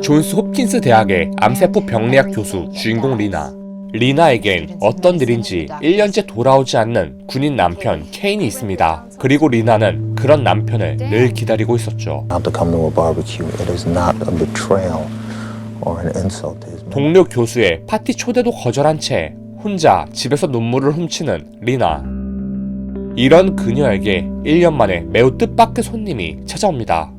존스 홉킨스 대학의 암세포 병리학 교수 주인공 리나. 리나에겐 어떤 일인지 1년째 돌아오지 않는 군인 남편 케인이 있습니다. 그리고 리나는 그런 남편을 늘 기다리고 있었죠. 동료 교수의 파티 초대도 거절한 채 혼자 집에서 눈물을 훔치는 리나. 이런 그녀에게 1년 만에 매우 뜻밖의 손님이 찾아옵니다.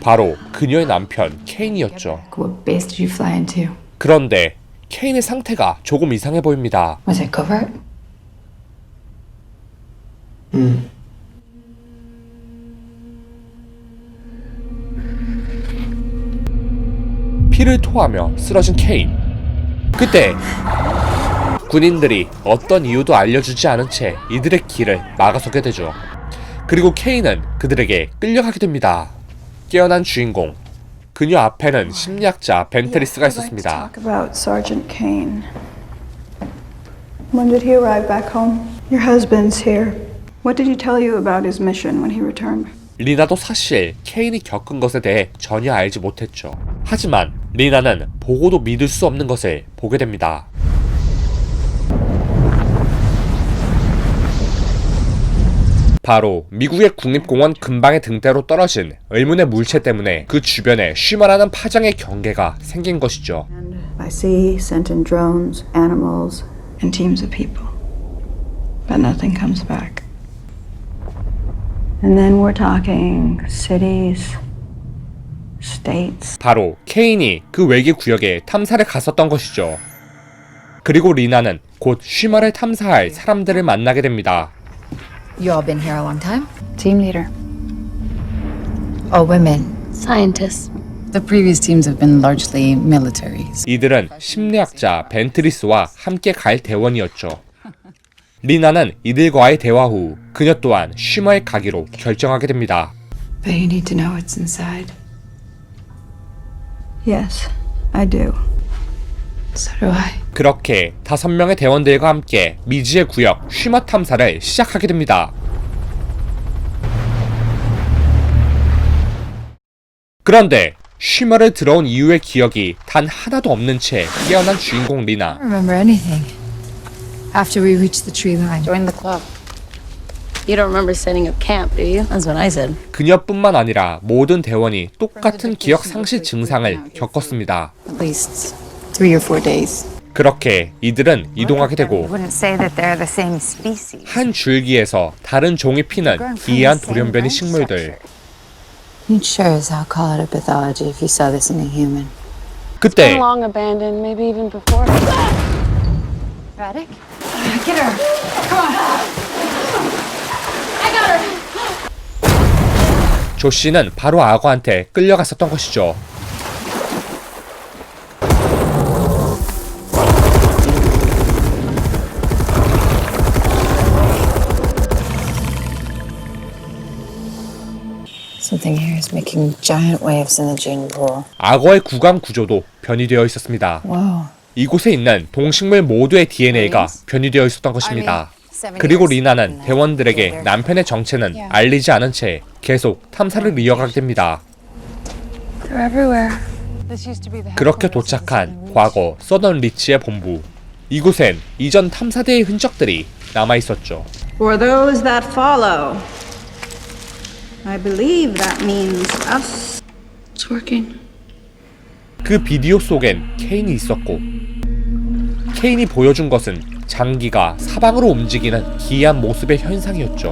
바로 그녀의 남편 케인이었죠. 그런데 케인의 상태가 조금 이상해 보입니다. Was 피를 토하며 쓰러진 케인. 그때 군인들이 어떤 이유도 알려주지 않은 채 이들의 길을 막아서게 되죠. 그리고 케인은 그들에게 끌려가게 됩니다. 깨어난 주인공. 그녀 앞에는 심리학자 벤트리스가 있었습니다. Talk about Sergeant Kane. When did he arrive back home? Your husband's here. What did he tell you about his mission when he returned? 리나도 사실 케인이 겪은 것에 대해 전혀 알지 못했죠. 하지만 리나는 보고도 믿을 수 없는 것을 보게 됩니다. 바로 미국의 국립공원 근방의 등대로 떨어진 의문의 물체 때문에 그 주변에 쉬마라는 파장의 경계가 생긴 것이죠. By sea, sent in drones, animals, and teams of people. But nothing comes back. And then we're talking cities. 바로 케인이 그 외계 구역에 탐사를 갔었던 것이죠. 그리고 리나는 곧 쉬마를 탐사할 사람들을 만나게 됩니다. You all been here a long time? Team leader. All women. Scientists. The previous teams have been largely military. 이들은 심리학자 벤트리스와 함께 갈 대원이었죠. 리나는 이들과의 대화 후 그녀 또한 쉬머에 가기로 결정하게 됩니다. But you need to know what's inside. Yes, I do. So do I. 그렇게 다섯 명의 대원들과 함께 미지의 구역 쉬머 탐사를 시작하게 됩니다. 그런데 쉬머를 들어온 이후의 기억이 단 하나도 없는 채 깨어난 주인공 리나. I don't remember anything. After we reached the tree line. Join the club. You don't remember setting up camp, do you? That's what I said. 그녀뿐만 아니라 모든 대원이 똑같은 기억 상실 증상을 겪었습니다. At least three or four days. 그렇게 이들은 이동하게 되고 wouldn't say that they're the same species. 한 줄기에서 다른 종이 피는 기이한 돌연변이 식물들. You'd sure as hell call it a pathology if you saw this in a human. 그때 long abandoned, maybe even before. Radek? 조 씨는 바로 악어한테 끌려갔었던 것이죠. 악어의 구강 구조도 변이되어 있었습니다. 이곳에 있는 동식물 모두의 DNA가 변이되어 있었던 것입니다. 그리고 리나는 대원들에게 남편의 정체는 알리지 않은 채 계속 탐사를 이어가게 됩니다. They're everywhere. This used to be the 그렇게 도착한 과거 서던 리치의 본부. 이곳엔 이전 탐사대의 흔적들이 남아 있었죠. For those that follow, I believe that means us. It's working. 그 비디오 속엔 케인이 있었고 케인이 보여준 것은 장기가 사방으로 움직이는 기이한 모습의 현상이었죠.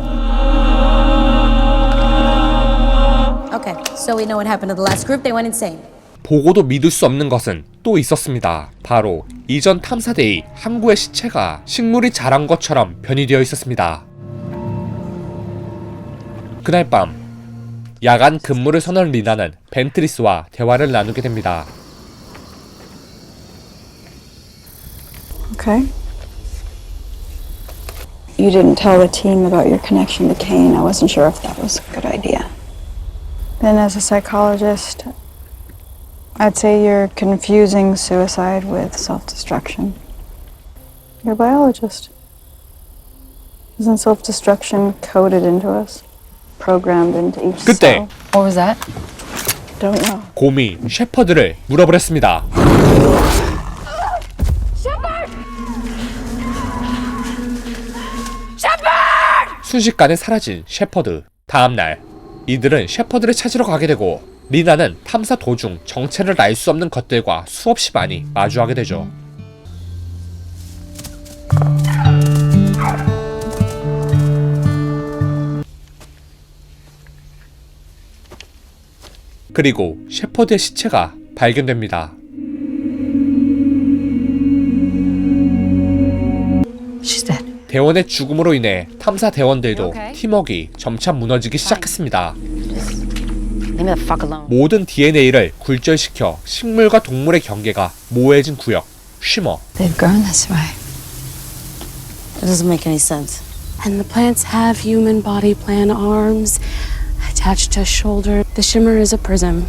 Okay, so we know what happened to the last group. They went insane. 보고도 믿을 수 없는 것은 또 있었습니다. 바로 이전 탐사대의 항구의 시체가 식물이 자란 것처럼 변이되어 있었습니다. 그날 밤 야간 근무를 선언 리나는 벤트리스와 대화를 나누게 됩니다. Okay. You didn't tell the team about your connection to Kane. I wasn't sure if that was a good idea. Then, as a psychologist, I'd say you're confusing suicide with self destruction. You're a biologist. Isn't self destruction coded into us? Programmed into each 그때 cell? What was that? Don't know. 곰이 셰퍼드를 물어버렸습니다. 순식간에 사라진 셰퍼드. 다음날 이들은 셰퍼드를 찾으러 가게 되고 리나는 탐사 도중 정체를 알 수 없는 것들과 수없이 많이 마주하게 되죠. 그리고 셰퍼드의 시체가 발견됩니다. 대원의 죽음으로 인해 탐사 대원들도. 팀워크가 점차 무너지기 시작했습니다. 모든 DNA를 굴절시켜 식물과 동물의 경계가 모호해진 구역 쉬머 They've grown this way. It doesn't make any sense. And the plants have human body plan arms attached to shoulder. The shimmer is a prism,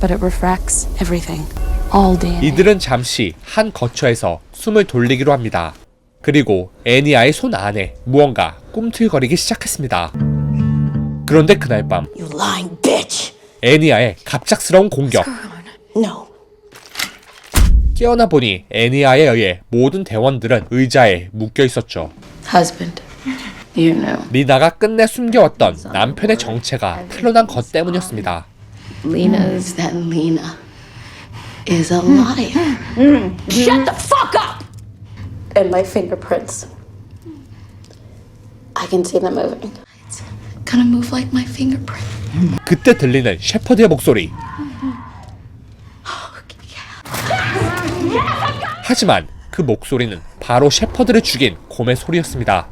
but it refracts everything. All DNA. 이들은 잠시 한 거처에서 숨을 돌리기로 합니다. 그리고 애니아의 손 안에 무언가 꿈틀거리기 시작했습니다. 그런데 그날 밤. 애니아의 갑작스러운 공격. 깨어나 보니 애니아에 의해 모든 대원들은 의자에 묶여 있었죠. 리나가 끝내 숨겨왔던 남편의 정체가 탄로난 것 때문이었습니다. Lena's that Lena is alive. Shut the fuck up! And my fingerprints. I can see them moving. It's gonna move like my fingerprint. 그때 들리는 셰퍼드의 목소리. 하지만 그 목소리는 바로 셰퍼드를 죽인 곰의 소리였습니다.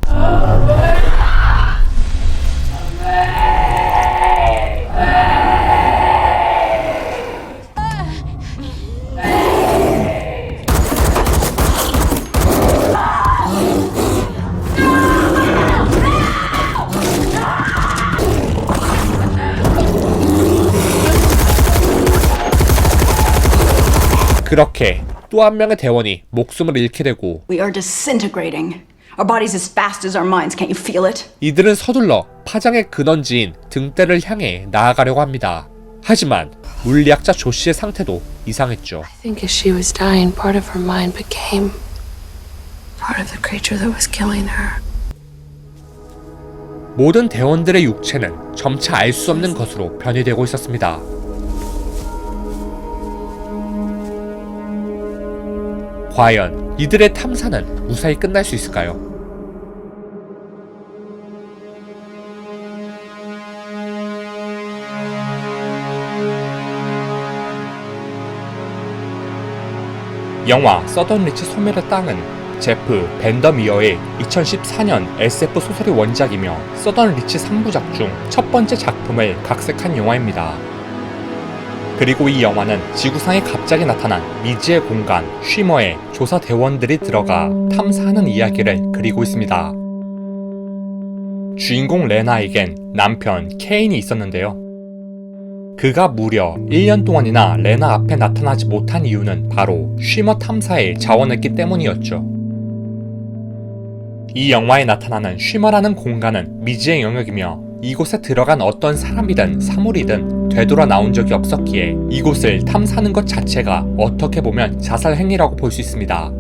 그렇게 또 한 명의 대원이 목숨을 잃게 되고 We are disintegrating. Our bodies as fast as our minds. Can't you feel it? 이들은 서둘러 파장의 근원지인 등대를 향해 나아가려고 합니다. 하지만 물리학자 조 씨의 상태도 이상했죠. I think as she was dying, part of her mind became part of the creature that was killing her. 모든 대원들의 육체는 점차 알 수 없는 것으로 변이되고 있었습니다. 과연 이들의 탐사는 무사히 끝날 수 있을까요? 영화 서던 리치 소멸의 땅은 제프 벤더미어의 2014년 SF 소설의 원작이며 서던 리치 3부작 중 첫 번째 작품을 각색한 영화입니다. 그리고 이 영화는 지구상에 갑자기 나타난 미지의 공간 쉬머에 조사 대원들이 들어가 탐사하는 이야기를 그리고 있습니다. 주인공 레나에겐 남편 케인이 있었는데요. 그가 무려 1년 동안이나 레나 앞에 나타나지 못한 이유는 바로 쉬머 탐사에 자원했기 때문이었죠. 이 영화에 나타나는 쉬머라는 공간은 미지의 영역이며 이곳에 들어간 어떤 사람이든 사물이든 되돌아 나온 적이 없었기에 이곳을 탐사하는 것 자체가 어떻게 보면 자살 행위라고 볼 수 있습니다.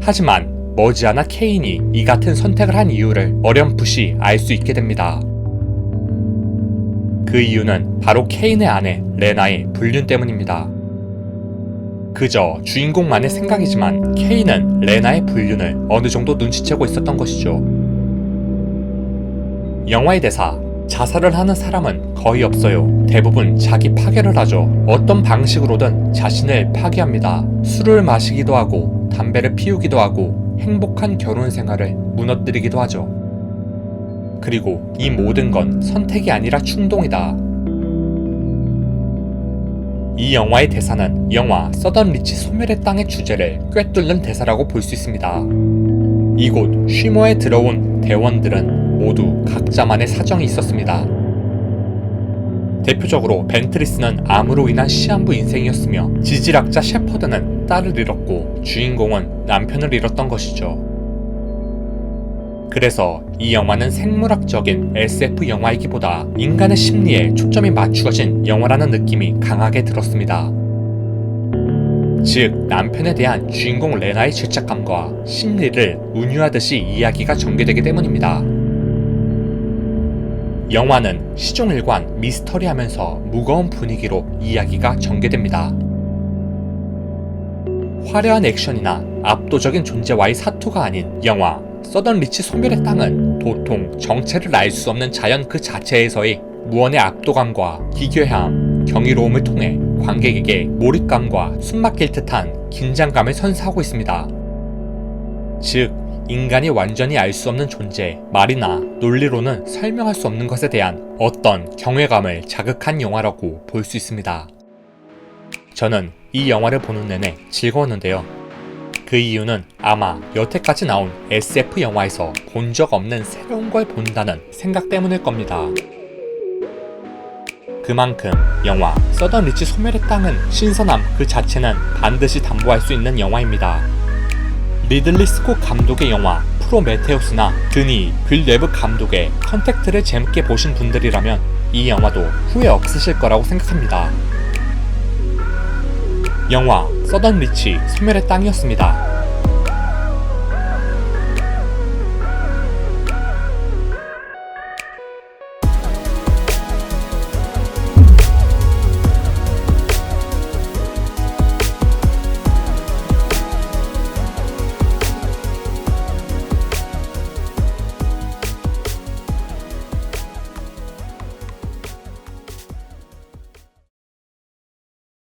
하지만 머지않아 케인이 이 같은 선택을 한 이유를 어렴풋이 알 수 있게 됩니다. 그 이유는 바로 케인의 아내 레나의 불륜 때문입니다. 그저 주인공만의 생각이지만 케인은 레나의 불륜을 어느 정도 눈치채고 있었던 것이죠. 영화의 대사 자살을 하는 사람은 거의 없어요. 대부분 자기 파괴를 하죠. 어떤 방식으로든 자신을 파괴합니다. 술을 마시기도 하고 담배를 피우기도 하고 행복한 결혼 생활을 무너뜨리기도 하죠. 그리고 이 모든 건 선택이 아니라 충동이다. 이 영화의 대사는 영화 서던 리치 소멸의 땅의 주제를 꿰뚫는 대사라고 볼 수 있습니다. 이곳 쉬머에 들어온 대원들은 모두 각자만의 사정이 있었습니다. 대표적으로 벤트리스는 암으로 인한 시한부 인생이었으며 지질학자 셰퍼드는 딸을 잃었고 주인공은 남편을 잃었던 것이죠. 그래서 이 영화는 생물학적인 SF 영화이기보다 인간의 심리에 초점이 맞추어진 영화라는 느낌이 강하게 들었습니다. 즉, 남편에 대한 주인공 레나의 죄책감과 심리를 운유하듯이 이야기가 전개되기 때문입니다. 영화는 시종일관 미스터리하면서 무거운 분위기로 이야기가 전개됩니다. 화려한 액션이나 압도적인 존재와의 사투가 아닌 영화 서던 리치 소멸의 땅은 도통 정체를 알 수 없는 자연 그 자체에서의 무언의 압도감과 기괴함, 경이로움을 통해 관객에게 몰입감과 숨막힐 듯한 긴장감을 선사하고 있습니다. 즉, 인간이 완전히 알 수 없는 존재, 말이나 논리로는 설명할 수 없는 것에 대한 어떤 경외감을 자극한 영화라고 볼 수 있습니다. 저는 이 영화를 보는 내내 즐거웠는데요. 그 이유는 아마 여태까지 나온 SF 영화에서 본 적 없는 새로운 걸 본다는 생각 때문일 겁니다. 그만큼 영화 서던 리치 소멸의 땅은 신선함 그 자체는 반드시 담보할 수 있는 영화입니다. 리들리 스콧 감독의 영화 프로메테우스나 드니 빌레브 감독의 컨택트를 재밌게 보신 분들이라면 이 영화도 후회 없으실 거라고 생각합니다. 영화 서던 리치 소멸의 땅이었습니다.